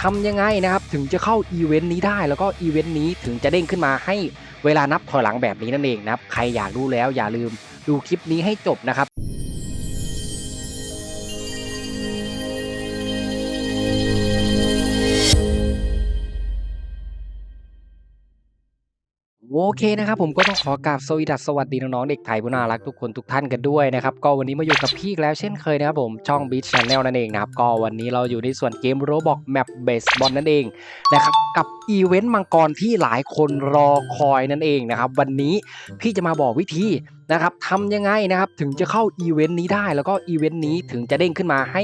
ทำยังไงนะครับถึงจะเข้าอีเวนต์นี้ได้ แล้วก็อีเวนต์นี้ถึงจะเด้งขึ้นมาให้เวลานับถอยหลังแบบนี้นั่นเองนะครับ ใครอยากรู้แล้วอย่าลืมดูคลิปนี้ให้จบนะครับ เคนะครับผมก็ต้องขอกราบสวีดัสสวัสดีน้องๆเด็กไทยผู้น่ารักทุกคนทุกท่านกันด้วยนะครับก็วันนี้มาอยู่กับพี่แล้วเช่นเคยนะครับผมช่อง Beat Channel นั่นเองนะครับก็วันนี้เราอยู่ในส่วนเกม Roblox Map Baseball นั่นเองนะครับกับอีเวนต์มังกรที่หลายคนรอคอยนั่นเองนะครับวันนี้พี่จะมาบอกวิธี นะครับทำยังไงนะครับถึงจะเข้าอีเวนต์นี้ได้ แล้วก็อีเวนต์นี้ถึงจะเด้งขึ้นมาให้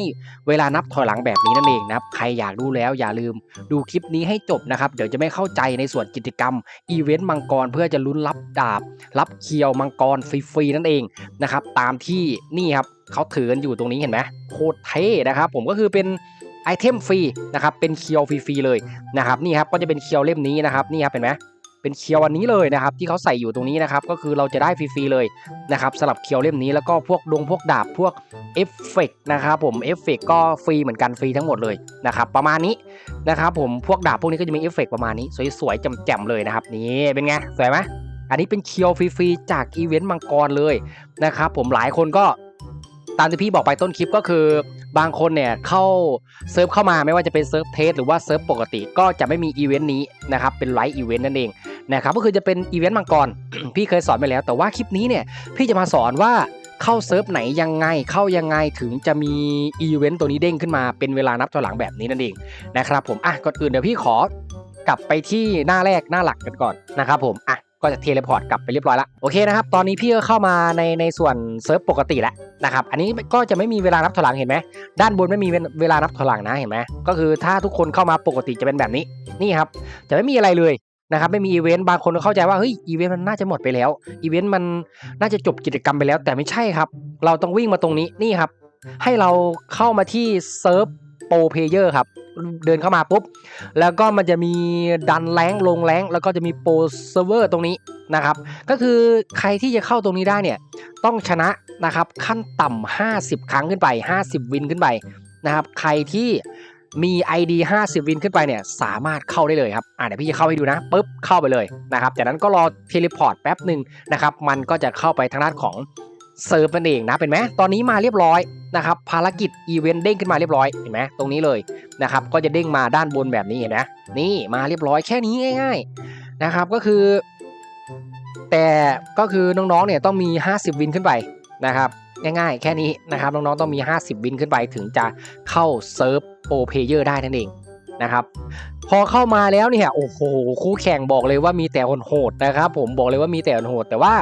เวลานับถอยหลังแบบนี้นั่นเองนะครับใครอยากรู้แล้วอย่าลืมดูคลิปนี้ให้จบนะครับเดี๋ยวจะไม่เข้าใจในส่วนกิจกรรมอีเวนต์มังกรเพื่อจะลุ้นรับดาบ รับเคียวมังกรฟรีๆนั่นเองนะครับตามที่นี่ครับเขาถือกันอยู่ตรงนี้เห็นไหมโคตรเท่นะครับผมก็คือเป็นไอเทมฟรีนะครับเป็นเคียวฟรีๆเลยนะครับนี่ครับก็จะเป็นเคียวเล่มนี้นะครับนี่ครับเห็นไหม เป็นเคียวอันนี้เลยนะครับที่เขาใส่อยู่ตรงนี้นะครับก็คือเราจะได้ฟรีๆเลยนะครับสำหรับเคียวเล่มนี้แล้วก็พวกดงพวกดาบพวกเอฟเฟกนะครับผมเอฟเฟกก็ฟรีเหมือนกันฟรีทั้งหมดเลยนะครับประมาณนี้นะครับผมพวกดาบพวกนี้ก็จะมีเอฟเฟกต์ประมาณนี้ สวยๆแจ่มๆเลยนะครับนี่เป็นไงสวยไหมอันนี้เป็นเคียวฟรีๆจากอีเวนต์มังกรเลยนะครับผมหลายคนก็ตามที่พี่บอกไปต้นคลิปก็คือบางคนเนี่ยเข้าเซิร์ฟเข้ามาไม่ว่าจะเป็นเซิร์ฟเทสหรือว่าเซิร์ฟปกติก็จะไม่มีอีเวนต์นี้นะครับเป็นไลฟ์อีเวนต์นั่นเอง นะครับก็คือจะเป็นอีเวนต์มังกร พี่เคยสอนไปแล้ว แต่ว่าคลิปนี้เนี่ยพี่จะมาสอนว่าเข้าเซิร์ฟไหนยังไงเข้ายังไงถึงจะมีอีเวนต์ตัวนี้เด้งขึ้นมาเป็นเวลานับถอยหลังแบบนี้นั่นเองนะครับผมอะก่อนอื่นเดี๋ยวพี่ขอกลับไปที่หน้าแรกหน้าหลักกันก่อนนะครับผมอะก็จะเทเลพอร์ตกลับไปเรียบร้อยแล้วโอเคนะครับตอนนี้พี่ก็เข้ามาในในส่วนเซิร์ฟปกติแล้วนะครับอันนี้ก็จะไม่มีเวลานับถอยหลังเห็นไหมด้านบนไม่มีเวลานับถอยหลังนะเห็นไหมก็คือถ้าทุกคนเข้ามาปกติจะเป็นแบบนี้นี่ครับจะไม่มีอะไรเลย นะครับไม่มีอีเวนต์บางคนก็เข้าใจว่าเฮ้ยอีเวนต์มันน่าจะหมดไปแล้วอีเวนต์มันน่าจะจบกิจกรรมไปแล้ว แต่ไม่ใช่ครับ เราต้องวิ่งมาตรงนี้นี่ครับ ให้เราเข้ามาที่เซิร์ฟโปรเพเยอร์ครับ เดินเข้ามาปุ๊บ แล้วก็มันจะมีดันแรงลงแรงแล้วก็จะมีโปรเซิร์ฟเวอร์ตรงนี้นะครับ ก็คือใครที่จะเข้าตรงนี้ได้เนี่ย ต้องชนะนะครับขั้นต่ำ50 ครั้งขึ้นไป 50 วินขึ้นไปนะครับ ใครที่ มี ID 50 วินขึ้นไปเนี่ยสามารถเข้าได้เลยครับอ่าเดี๋ยวพี่จะเข้าให้ดูนะปุ๊บเข้าไปเลยนะครับจากนั้นก็รอเทเลพอร์ตแป๊บหนึ่งนะครับมันก็จะเข้าไปทางด้านของเซิร์ฟนั่นเองนะเป็นไหมตอนนี้มาเรียบร้อยนะครับภารกิจอีเวนต์เด้งขึ้นมาเรียบร้อยเห็นไหมตรงนี้เลยนะครับก็จะเด้งมาด้านบนแบบนี้เห็นไหมนี่มาเรียบร้อยแค่นี้ง่าย ๆนะครับก็คือ แต่ก็คือน้องๆเนี่ยต้องมี 50 วินขึ้นไปนะครับง่ายๆ แค่นี้นะครับน้องๆต้องมี 50 วินขึ้นไปถึงจะเข้าเซิร์ฟ โปรเพเยอร์ได้นั่นเองนะครับพอเข้ามาแล้วเนี่ยโอ้โหคู่แข่งบอกเลยว่ามีแต่โหดนะครับ ผมบอกเลยว่ามีแต่โหดแต่ว่า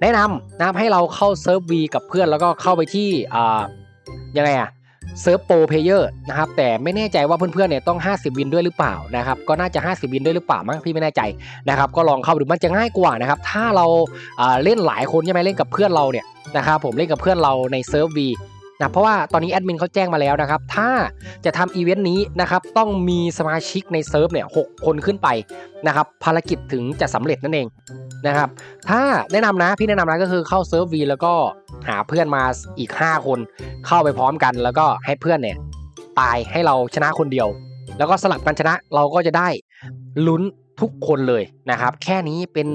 แนะนำนะครับให้เราเข้าเซิร์ฟวีกับเพื่อนแล้วก็เข้าไปที่อ่ายังไงอะเซิร์ฟโปรเพเยอร์นะครับแต่ไม่แน่ใจว่าเพื่อนๆเนี่ยต้อง 50 วินด้วยหรือเปล่านะครับก็น่าจะ 50 วินด้วยหรือเปล่ามั้งพี่ไม่แน่ใจนะครับก็ลองเข้าดูมันจะง่ายกว่านะครับถ้าเราเล่นหลายคนใช่ไหมเล่นกับเพื่อนเราเนี่ยนะครับผมเล่นกับเพื่อนเราในเซิร์ฟวี นะเพราะว่าตอนนี้แอดมินเขาแจ้งมาแล้วนะครับ ถ้าจะทำอีเวนต์นี้นะครับ ต้องมีสมาชิกในเซิร์ฟเนี่ยหคนขึ้นไปนะครับ ภารกิจถึงจะสำเร็จนั่นเองนะครับ ถ้าแนะนำนะพี่แนะนำนะก็คือเข้าเซิร์ฟวีแล้วก็หาเพื่อนมาอีก 5 คน เข้าไปพร้อมกัน แล้วก็ให้เพื่อนเนี่ยตายให้เราชนะคนเดียว แล้วก็สลับกันชนะเราก็จะได้ลุ้นทุกคนเลยนะครับ แค่นี้เป็น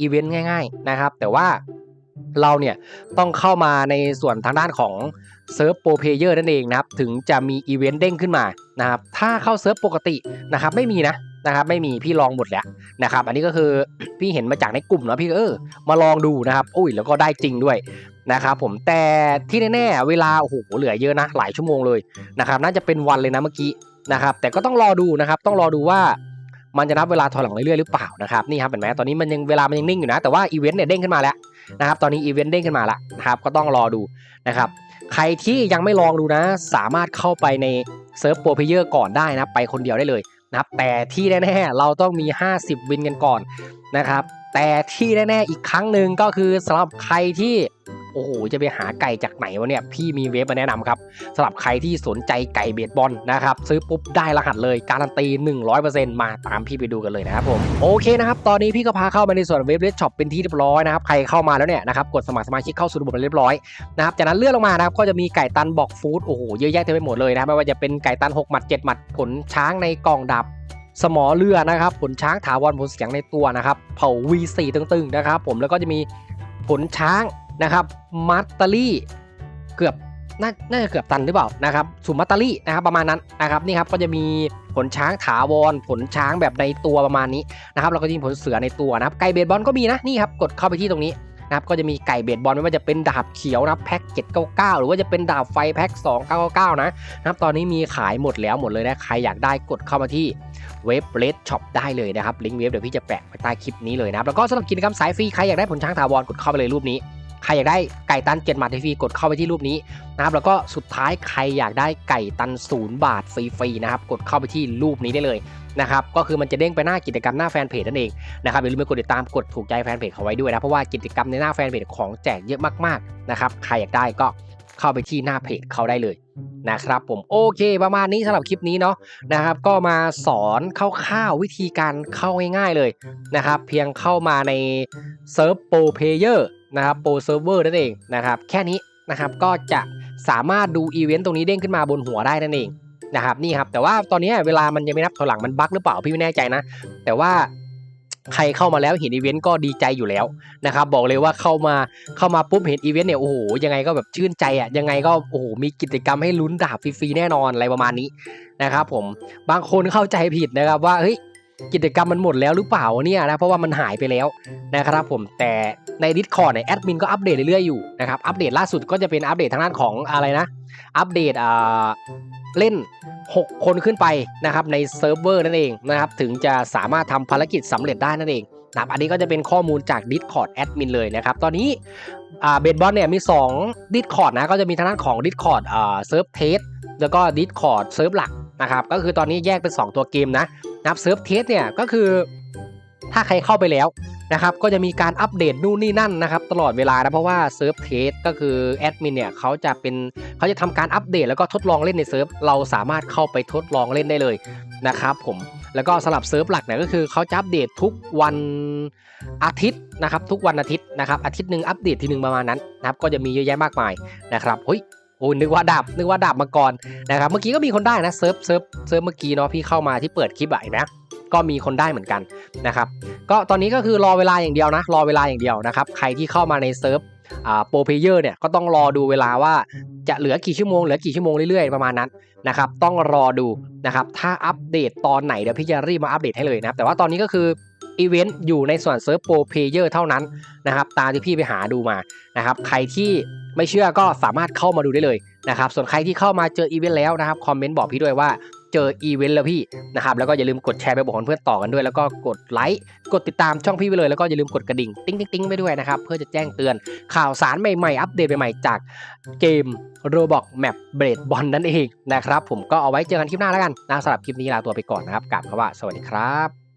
อีเวนต์ง่าย ๆนะครับ แต่ว่า เราเนี่ยต้องเข้ามาในส่วนทางด้านของเซิร์ฟโปรเพเยอร์นั่นเองนะครับ ถึงจะมีอีเวนต์เด้งขึ้นมานะครับ ถ้าเข้าเซิร์ฟปกตินะครับไม่มีนะนะครับไม่มีพี่ลองหมดแล้วนะครับ อันนี้ก็คือพี่เห็นมาจากในกลุ่มเนาะพี่เออมาลองดูนะครับอุ้ยแล้วก็ได้จริงด้วยนะครับผมแต่ที่แน่ๆเวลาโอ้โหเหลือเยอะนะหลายชั่วโมงเลยนะครับ น่าจะเป็นวันเลยนะเมื่อกี้นะครับ แต่ก็ต้องรอดูนะครับ ต้องรอดูว่ามันจะนับเวลาถอยหลังเรื่อยๆหรือเปล่านะครับนี่ครับเห็นไหมตอนนี้มันยังเวลามันยังนิ่งอยู่นะแต่ว่าอีเวนต์เนี่ยเด้งขึ้นมาแล้ว นะครับ ตอนนี้อีเวนต์เด้งขึ้นมาละนะครับ ก็ต้องรอดูนะครับ ใครที่ยังไม่ลองดูนะ สามารถเข้าไปในเซิร์ฟโปรเพเยอร์ก่อนได้นะ ไปคนเดียวได้เลยนะครับ แต่ที่แน่ๆเราต้องมี 50 วินกันก่อนนะครับ แต่ที่แน่ๆอีกครั้งหนึ่งก็คือสำหรับใครที่ โอ้โหจะไปหาไก่จากไหนวะเนี่ยพี่มีเว็บมาแนะนำครับสำหรับใครที่สนใจไก่เบสบอลนะครับซื้อปุ๊บได้รหัสเลยการันตี 100%มาตามพี่ไปดูกันเลยนะครับผมโอเคนะครับตอนนี้พี่ก็พาเข้ามาในส่วนเว็บเลสช็อปเป็นที่เรียบร้อยนะครับใครเข้ามาแล้วเนี่ยนะครับกดสมัครสมาชิกเข้าสู่ระบบเรียบร้อยนะครับจากนั้นเลื่อนลงมานะครับก็จะมีไก่ตันบอกฟู้ดโอ้โหเยอะแยะเต็มไปหมดเลยนะไม่ว่าจะเป็นไก่ตัน6หมัด7หมัดผลช้างในกล่องดับสมอเรือนะครับผลช้างถาวรผลเสียงในตัวนะครับเผา V4 ตึงๆนะครับผมแล้วก็จะมีผลช้างนะครับมัตตารี่เกือบน่าน่าจะเกือบตันหรือเปล่านะครับสุมัตตารี่นะครับประมาณนั้นนะครับนี่ครับก็จะมีผลช้างถาวรผลช้างแบบในตัวประมาณนี้นะครับแล้วก็จะมีผลเสือในตัวนะครับไก่เบสบอลก็มีนะนี่ครับกดเข้าไปที่ตรงนี้นะครับก็จะมีไก่เบสบอลไม่ว่าจะเป็นดาบเขียวนะแพ็ค799 หรือว่าจะเป็นดาบไฟแพ็ค2999 นะนะครับตอนนี้มีขายหมดแล้วหมดเลยนะใครอยากได้กดเข้ามาที่เว็บเลดช็อปได้เลยนะครับลิงก์เว็บเดี๋ยวพี่จะแปะไว้ใต้คลิปนี้เลยนะครับแล้วก็สำหรับกิจกรรมสายฟรีใครอยากได้ผลช้างถาวรกดเข้าไปเลยรูปนี้ ใครอยากได้ไก่ตันเจ็ดหมัดฟรีกดเข้าไปที่รูปนี้นะครับแล้วก็สุดท้ายใครอยากได้ไก่ตันศูนย์บาทฟรีๆนะครับกดเข้าไปที่รูปนี้ได้เลยนะครับก็คือมันจะเด้งไปหน้ากิจกรรมหน้าแฟนเพจนั่นเองนะครับอย่าลืมไปกดติดตามกดถูกใจแฟนเพจเขาไว้ด้วยนะเพราะว่ากิจกรรมในหน้าแฟนเพจของแจกเยอะมากๆนะครับใครอยากได้ก็เข้าไปที่หน้าเพจเขาได้เลยนะครับผมโอเคประมาณนี้สำหรับคลิปนี้เนาะนะครับ ก็มาสอนคร่าวๆวิธีการเข้าง่ายๆเลยนะครับ เพียงเข้ามาในเซิร์ฟโปรเพเยอร์ นะครับโปรเซิร์ฟเวอร์นั่นเองนะครับแค่นี้นะครับก็จะสามารถดูอีเวนต์ตรงนี้เด้งขึ้นมาบนหัวได้นั่นเองนะครับนี่ครับแต่ว่าตอนนี้เวลามันยังไม่นับถอยหลังมันบั๊กหรือเปล่าพี่ไม่แน่ใจนะ แต่ว่าใครเข้ามาแล้วเห็นอีเวนต์ก็ดีใจอยู่แล้วนะครับบอกเลยว่าเข้ามาเข้ามาปุ๊บเห็นอีเวนต์เนี่ยโอ้โหยังไงก็แบบชื่นใจอะยังไงก็โอ้โหมีกิจกรรมให้ลุ้นดาบฟรีๆแน่นอนอะไรประมาณนี้นะครับผมบางคนเข้าใจผิดนะครับว่าเฮ้ย กิจกรรมมันหมดแล้วหรือเปล่าเนี่ยนะเพราะว่ามันหายไปแล้วนะครับผมแต่ใน Discord เนี่ยแอดมินก็อัปเดตเรื่อยๆอยู่นะครับอัปเดตล่าสุดก็จะเป็นอัปเดตทางด้านของอะไรนะ อัปเดตอ่าเล่น 6 คนขึ้นไปนะครับในเซิร์ฟเวอร์นั่นเองนะครับถึงจะสามารถทำภารกิจสำเร็จได้นั่นเองนะอันนี้ก็จะเป็นข้อมูลจาก Discord แอดมินเลยนะครับ ตอนนี้เบนบอลเนี่ยมี 2 Discord นะ ก็จะมีทางด้านของ Discord เซิร์ฟเทสแล้วก็ Discord เซิร์ฟหลักนะครับ ก็คือตอนนี้แยกเป็น 2 ตัวเกมนะ นะครับเซิร์ฟเทสเนี่ยก็คือถ้าใครเข้าไปแล้วนะครับก็จะมีการอัปเดตนู่นนี่นั่นนะครับตลอดเวลานะเพราะว่าเซิร์ฟเทสก็คือแอดมินเนี่ยเขาจะเป็นเขาจะทำการอัปเดตแล้วก็ทดลองเล่นในเซิร์ฟเราสามารถเข้าไปทดลองเล่นได้เลยนะครับผมแล้วก็สำหรับเซิร์ฟหลักเนี่ยก็คือเขาจะอัปเดตทุกวันอาทิตย์นะครับทุกวันอาทิตย์นะครับอาทิตย์หนึ่งอัปเดตทีหนึ่งประมาณนั้นนะครับก็จะมีเยอะแยะมากมายนะครับเฮ้ย โอ้ยนึกว่าดับนึกว่าดับมาก่อนนะครับเมื่อกี้ก็มีคนได้นะเซิร์ฟเซิร์ฟเซิร์ฟเมื่อกี้เนาะพี่เข้ามาที่เปิดคลิปอะเห็นไหมก็มีคนได้เหมือนกันนะครับก็ตอนนี้ก็คือรอเวลาอย่างเดียวนะรอเวลาอย่างเดียวนะครับใครที่เข้ามาในเซิร์ฟอ่าโปรเพเยอร์เนี่ยก็ต้องรอดูเวลาว่าจะเหลือกี่ชั่วโมงเหลือกี่ชั่วโมงเรื่อยๆประมาณนั้นนะครับต้องรอดูนะครับถ้าอัปเดตตอนไหนเดี๋ยวพี่จะรีบมาอัปเดตให้เลยนะครับแต่ว่าตอนนี้ก็คือ อีเวนต์อยู่ในส่วนเซิร์ฟโปรเพเยอร์เท่านั้นนะครับตามที่พี่ไปหาดูมานะครับใครที่ไม่เชื่อก็สามารถเข้ามาดูได้เลยนะครับส่วนใครที่เข้ามาเจออีเวนต์แล้วนะครับคอมเมนต์บอกพี่ด้วยว่าเจออีเวนต์แล้วพี่นะครับแล้วก็อย่าลืมกดแชร์ไปบอกเพื่อนต่อกันด้วย แล้วก็กดไลค์กดติดตามช่องพี่ไปเลยแล้วก็อย่าลืมกดกระดิ่งติ๊งติ๊งติ๊งไปด้วยนะครับเพื่อจะแจ้งเตือนข่าวสารใหม่ๆ อัปเดตใหม่ๆ จากเกม Roblox Map b r a d b o n นั่นเองนะครับผมก็เอาไว้เจอกันคลิปหน้าแล้วกันนะสำหรับคลิปนี้ลาตัวไปก่อนนะครับกลับคำว่าสวัสดีครับ